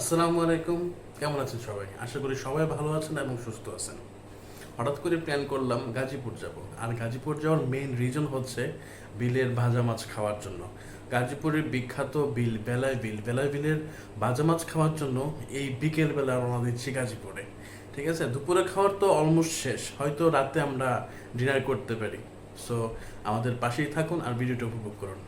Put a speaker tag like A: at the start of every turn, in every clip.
A: আসসালামু আলাইকুম। কেমন আছেন সবাই? আশা করি সবাই ভালো আছেন এবং সুস্থ আছেন। হঠাৎ করে প্ল্যান করলাম গাজীপুর যাব। আর গাজীপুর যাওয়ার মেইন রিজন হচ্ছে বিলের ভাজা মাছ খাওয়ার জন্য। গাজীপুরের বিখ্যাত বিল বেলায় বিল। বেলায় বিলের ভাজা মাছ খাওয়ার জন্য এই বিকেল বেলা রওনা দিচ্ছি গাজীপুরে। ঠিক আছে? দুপুরে খাওয়ার তো অলমোস্ট শেষ। হয়তো রাতে আমরা ডিনার করতে পারি। সো আমাদের পাশেই থাকুন আর ভিডিওটা উপভোগ করুন।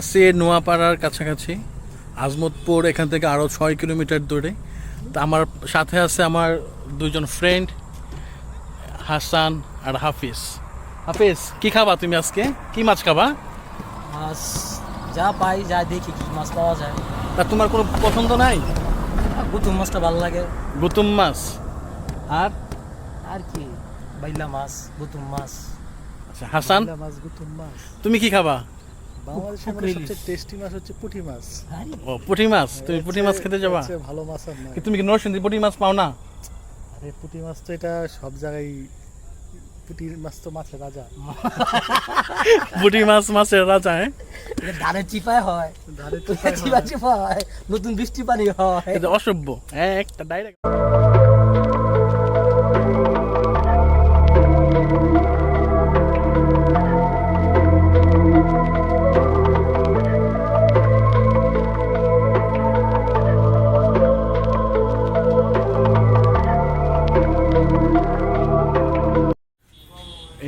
A: আছি নোয়াপাড়ার কাছাকাছি আজমতপুর এখান থেকে আরও ছয় কিলোমিটার দূরে। তা আমার সাথে আছে আমার দুজন ফ্রেন্ড হাসান আর হাফিজ। হাফিজ কি খাবা তুমি আজকে? কি মাছ খাবা?
B: মাছ যা পাই যা দেখি কি মাছ পাওয়া যায়।
A: তা তোমার কোনো পছন্দ নাই?
B: গুতুম মাছটা ভালো লাগে।
A: গুতুম মাছ? আর?
B: আর কি? বাইলা মাছ গুতুম মাছ।
A: আচ্ছা হাসান?
C: মাছ গুতুম মাছ।
A: তুমি কি খাবা?
C: বাংলাদেশের
B: পুকুরে
C: মধ্যে
B: ইলিশ।
C: সবচেয়ে টেস্টি মাছ হচ্ছে পুঁটি মাছ।
A: ও পুঁটি মাছ? তুমি পুঁটি মাছ খেতে যাবা?
C: ভালো মাছ আর নয়
A: তুমি কি নরসিংদী পুঁটি মাছ পাও না?
C: আরে পুঁটি মাছ তো এটা সব জায়গায় পুঁটি মাছ তো মাছের রাজা।
A: পুঁটি মাছ মাছের রাজা হ্যাঁ?
B: এটা চিপায় হয়।
C: ধারে
B: চিপা চিপা হয়। নতুন বৃষ্টি পানি হয়।
A: এটা অসভ্য। হ্যাঁ একটা ডাইরেক্ট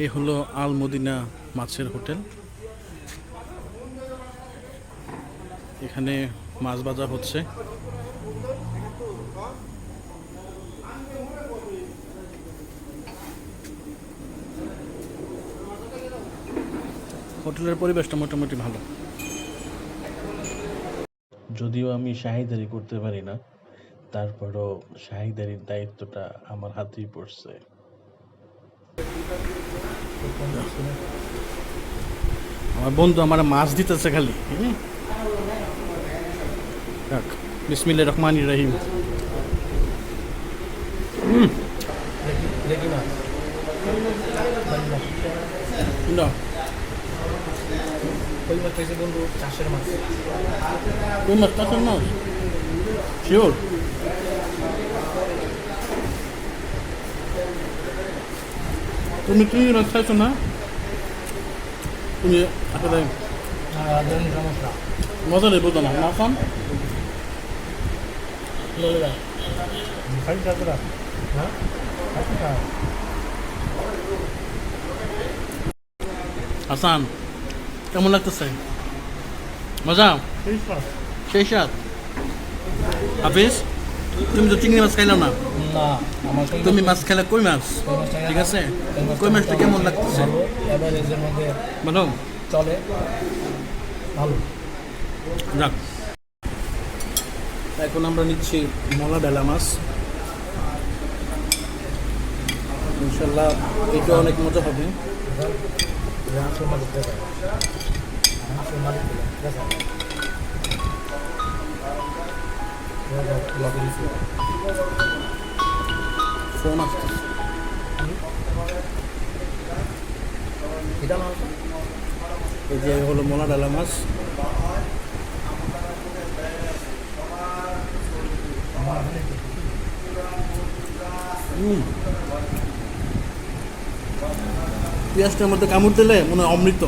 A: এই হলো আল মদিনা মাছের হোটেল। এখানে মাছ ভাজা হচ্ছে। হোটেলের পরিবেশটা মোটামুটি ভালো। যদিও আমি শাহিদারি করতে পারি না, তারপরও শাহিদারির দায়িত্বটা আমার হাতেই পড়ছে। আমার বন্ধু আমার মাছ দিতেছে খালি? যাক রহমান রহিম।
B: রেডি মাছ
A: না।
B: ওই মাছ পেয়েছে বন্ধু চাষের মাছ
A: কোন মাছ? কাঁচার মাছ? শিওর? তুমি কি মাছ খাইছো না তুমি আসলে
B: ধরুন সমস্যা
A: মজা নেই বুঝো না না খান
B: ললে যায়
C: খাই কাতরা
B: হ্যাঁ
A: হাসান কেমন লাগতেছে মজা
C: সেই মাছ
A: সেই সাত হাফিজ তুমি তো চিংড়ি মাছ খাইলাম না
B: না
A: তুমি মাছ খেলে কই মাছ? ঠিক আছে? কই মাছটা কেমন লাগতেছে?
B: ভালো চলে। ভালো।
A: যাক। এখন আমরা নিচ্ছি মলা ডালা মাছ। ইনশাল্লাহ এটা অনেক মজা হবে।
B: রাঁচুর মালিক
A: ফোন
B: মাংস
A: এই যে হলো মলা ডালা মাছ। পেঁয়াজটার মধ্যে কামড় দিলে মনে হয় অমৃত।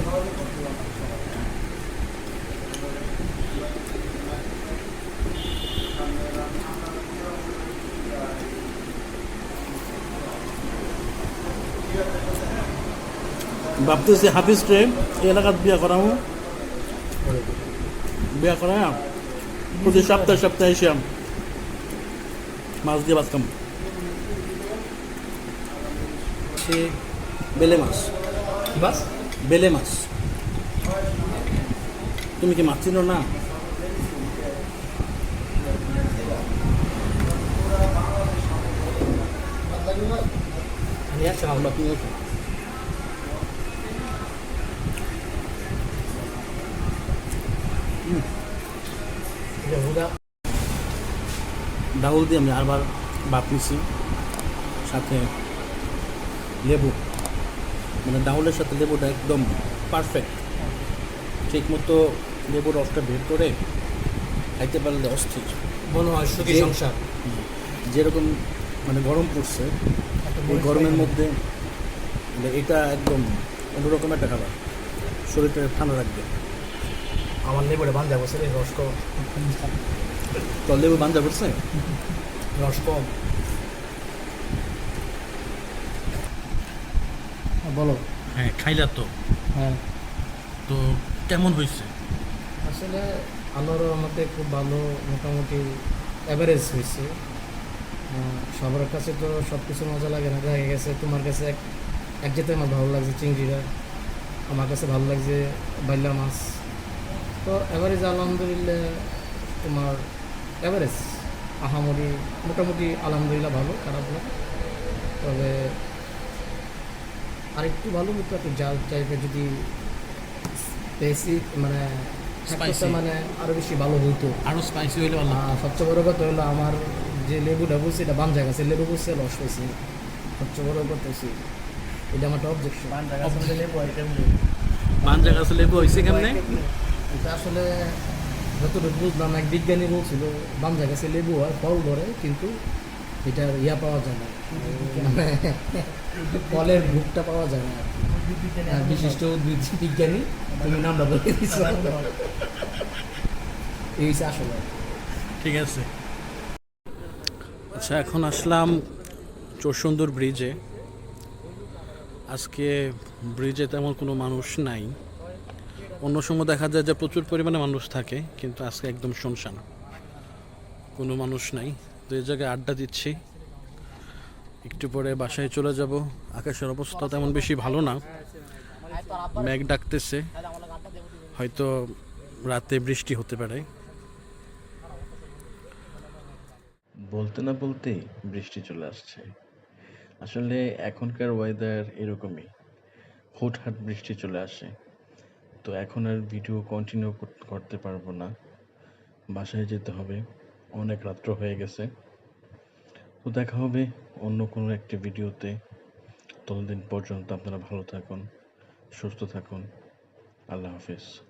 A: ভাবতেছি এই এলাকাত বিয়া করামো। বিয়া করা প্রতি সপ্তাহে সপ্তাহে এসে মাছ দিয়ে বাঁচতাম সে বেলে মাছ।
B: মাছ?
A: বেলে মাছ। তুমি কি মাছ চিনো না?
B: নিয়ে আসছে মাছ
A: আপনি ডাউল দিয়ে আমি আবার বাপ নিছি সাথে লেবু। মানে ডাউলের সাথে লেবুটা একদম পারফেক্ট ঠিক মতো লেবুর রসটা বের করে খাইতে পারলে অস্থির।
B: মনে হয় সুখী সংসার।
A: যেরকম মানে গরম পড়ছে এই গরমের মধ্যে মানে এটা একদম অন্যরকম একটা খাবার। শরীরটা ঠান্ডা রাখবে।
B: আমার লেবুটা বান্ধা বসে রস
A: তো লেবু বান্ধা পড়ছে?
B: রস কম। বলো।
A: হ্যাঁ খাইলা তো।
B: হ্যাঁ।
A: তো কেমন হয়েছে?
B: আসলে আলোর রহমতে খুব ভালো মোটামুটি অ্যাভারেজ হয়েছে। সবার কাছে তো সব কিছু মজা লাগে না দেখা গেছে তোমার কাছে এক এক যেতে আমার ভালো লাগছে চিংড়িটা আমার কাছে ভালো লাগছে বাইলা মাছ। তো অ্যাভারেজ আলহামদুলিল্লাহ তোমার অ্যাভারেজ আহামরি মোটামুটি আলহামদুলিল্লাহ ভালো খারাপ না। তবে আরেকটু ভালো হতো একটু জাল টাইপের যদি বেশি মানে মানে আরও বেশি ভালো হইতো।
A: আরও স্পাইসি হইলে
B: সবচেয়ে বড় কথা হলো আমার যে লেবুটা বলছি এটা বান জায়গা আছে লেবু বলছে লস হয়েছে সবচেয়ে বড় কথা হচ্ছে এটা আমার একটা অবজেকশন
A: জায়গা গাছে লেবু হয়েছে কেমনে?
B: এটা আসলে যতটুকু বুঝলাম, এক বিজ্ঞানী বলছিল, বাম জায়গাছে লেবু হয় ফল ধরে, কিন্তু এটার ইয়া পাওয়া যায় না। মানে ফলের ভুকটা পাওয়া যায় না আর বিশিষ্ট উদ্ভিদ বিজ্ঞানী, তুমি নামটা বলে দিচ্ছ এই আসলে
A: ঠিক আছে। আচ্ছা এখন আসলাম চোরসুন্দর ব্রিজে। আজকে ব্রিজে তেমন কোনো মানুষ নাই। অন্য সময় দেখা যায় যে প্রচুর পরিমাণে মানুষ থাকে, কিন্তু আজকে একদম শুনশান। কোনো মানুষ নাই। তো এই জায়গায় আড্ডা দিচ্ছি। একটু পরে বাসায় চলে যাব। আকাশের অবস্থা তেমন বেশি ভালো না। মেঘ ডাকতেছে। হয়তো রাতে বৃষ্টি হতে পারে।
D: বলতে না বলতেই বৃষ্টি চলে আসছে। আসলে এখনকার ওয়েদার এরকমই। হুটহাট বৃষ্টি চলে আসে। তো এখন আর ভিডিও কন্টিনিউ করতে পারব না। বাসায় যেতে হবে। অনেক রাত্র হয়ে গেছে। তো দেখা হবে অন্য কোনো একটি ভিডিওতে ততদিন পর্যন্ত আপনারা ভালো থাকুন, সুস্থ থাকুন। আল্লাহ হাফিজ।